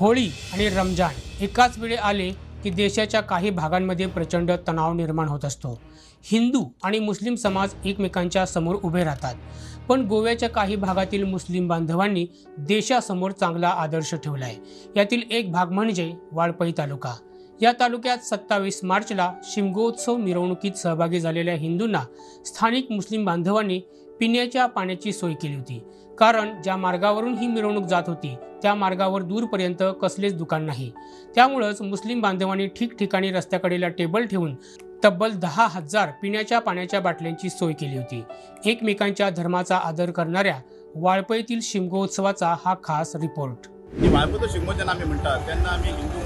होळी आणि रमजान एकाच वेळी आले की देशाच्या काही भागांमध्ये प्रचंड तणाव निर्माण होत असतो. हिंदू आणि मुस्लिम समाज एकमेकांच्या समोर उभे राहतात. पण गोव्याच्या काही भागातील मुस्लिम बांधवांनी देशासमोर चांगला आदर्श ठेवला आहे यातील एक भाग म्हणजे वाळपई तालुका. या तालुक्यात सत्तावीस मार्चला शिमगोत्सव मिरवणुकीत सहभागी झालेल्या हिंदूंना स्थानिक मुस्लिम बांधवांनी पिण्याच्या पाण्याची सोय केली होती. कारण ज्या मार्गावरून ही मिरवणूक जात होती त्या मार्गावर दूरपर्यंत कसलेच दुकान नाही. त्यामुळंच मुस्लिम बांधवांनी ठिकठिकाणी रस्त्याकडेला टेबल ठेवून तब्बल दहा हजार पिण्याच्या पाण्याच्या बाटल्यांची सोय केली होती. एकमेकांच्या धर्माचा आदर करणाऱ्या वाळपईतील शिमगोत्सवाचा हा खास रिपोर्ट ही वाळपतो शिगमो जेन्ना आमी म्हणटात हिंदू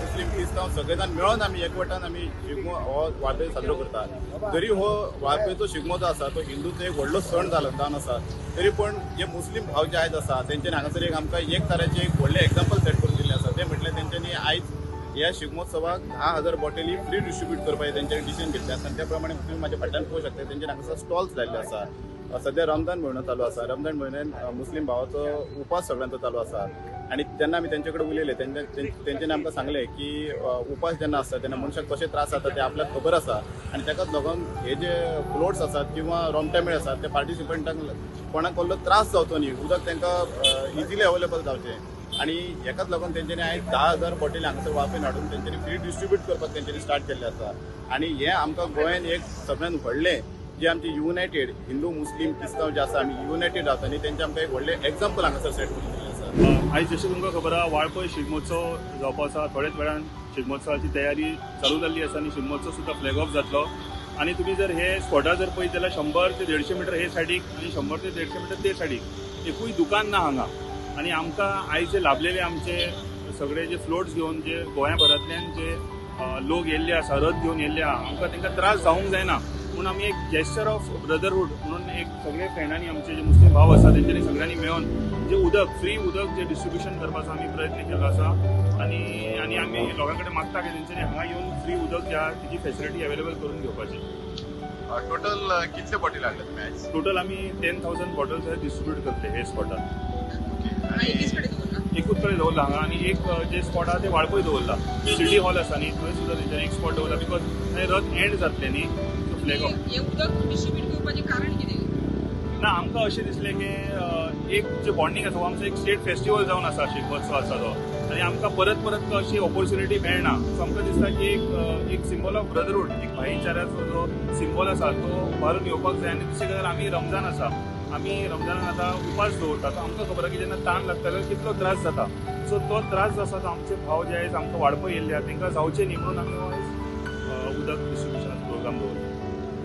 क्रिस्तांव सगळे जाण मेळोन आमी एकवटान आमी शिगमो हो वाळपय साजरो करतात तरी हो वाळपेचो शिगमो जो आसा तो हिंदूचो एक व्हडलो सण जालो जावन आसा. तरी पण जे मुस्लीम भाव जे आयज आसा तेंच्यांनी हांगासर एक आमकां एक तराचें एक व्हडलें एग्जाम्पल सेट करून दिल्लें आसा. तें म्हटल्यार तेंच्यांनी आयज ह्या शिगमोत्सवाक धा हजार बॉटली फ्री डिस्ट्रीब्यूट करपाचें तेंच्यांनी डिसिजन घेतले आसा. त्या प्रमाणे तुम्ही माझ्या फाटल्यान पळोवंक शकता. तेंच्यानी हांगासर स्टॉल्स लायल्ले आसा. सध्या रमजान म्हयनो चालू आसा. रमजान म्हयन्यान मुस्लीम भावाचो उपास सगळ्यांचो चालू आसा. आणि त्यांना आमी तेंचे कडेन उलयले तेंच्या तें- आमकां सांगलें की उपास जेन्ना आसता तेन्ना मनशाक कशे त्रास जाता ते आपल्याक खबर आसा आनी ताकाच लागून हे जे फ्लोट्स आसात किंवा रोमटेमेळ आसात ते पार्टिसिपंटांक कोणाक कसलो त्रास जावचो न्ही उदक तांकां इजिली अवेलेबल जावचें. आनी हेकाच लागून तेंच्यांनी आयज धा हजार बॉटली हांगासर वापरून हाडून तेंच्यांनी फ्री डिस्ट्रीब्यूट करपाक तेंच्यांनी स्टार्ट केल्लें आसा. आनी हें आमकां गोंयान एक सगळ्यान व्हडलें जे आमचे युनायटेड हिंदू मुस्लीम क्रिस्तांव जे आसा आमी युनायटेड रावता आनी तेंचे आमकां एक व्हडलें एग्जाम्पल हांगासर सेट करून आयज जशें तुमकां खबर आहा वाळपय शिगमोत्सव जावपा आसा थोड्याच वेळान शिगमोत्सवाची तयारी चालू जाल्ली आसा आनी शिगमोत्सव सुद्दां फ्लॅग ऑफ जातलो आनी तुमी जर हे स्पॉटार जर पळयत जाल्यार शंबर ते देडशे मिटर हे सायडीक आनी शंबर ते देडशे मिटर ते सायडीक एकूय दुकान ना हांगा. आनी आमकां आयज जे लाभलेले आमचे सगळे जे फ्लोट्स घेवन जे गोंयाभरांतल्यान जे लोक येयल्ले आसा रथ घेवन येयल्ले आहा आमकां तांकां त्रास जावंक जायना. म्हणून आमी एक गॅस्चर ऑफ ब्रदरहूड म्हणून एक सगळे फ्रेंडांनी आमचे जे मुस्लीम भाव आसा तेंच्यांनी सगळ्यांनी मेळोन जे उदक फ्री उदक जे डिस्ट्रिब्युशन करपाचो आमी प्रयत्न केलो आसा आनी आनी आमी लोकां कडेन मागता की तेंच्यांनी हांगा येवन फ्री उदक जे आहा तेजी फेसिलिटी अवेलेबल करून घेवपाची टोटल कितले बॉटली हाडले तुमी आयज टोटल आमी टेन थावजंड बॉटल्स डिस्ट्रिब्यूट करतले हे स्पॉटार आनी एकूच कडेन दवरला हांगा आनी एक जे स्पॉट आहा ते वाळपय दवरला सिटी हॉल आसा न्ही थंय सुद्दां तेंच्यांनी एक स्पॉट दवरला बिकॉज थंय रथ एंड जातले न्ही फ्लॅग ऑफ ना आमकां अशें दिसलें की एक जे बॉन्डींग आसा आमचो एक स्टेट फेस्टिवल जावन आसा शिगमोत्सव आसा तो. आनी आमकां परत परत अशी ऑपॉर्च्युनिटी मेळना. सो आमकां दिसता की एक एक सिंबल ऑफ ब्रदरहूड एक भाईचाराचो जो सिंबल आसा तो उबारून येवपाक जाय. आनी दुसरे गजाल आमी रमजान आसा. आमी रमजानान आतां उपास दवरता. तो आमकां खबर आसा की जेन्ना ताण लागता तेन्ना कितलो त्रास जाता. सो तो त्रास जो आसा तो आमचे भाव जे आयज आमकां वाडपय येयल्ले आहा. तांकां जावचे न्ही म्हणून आमी आयज हो उदक डिस्ट्रिब्युशनाचो प्रोग्राम दवरला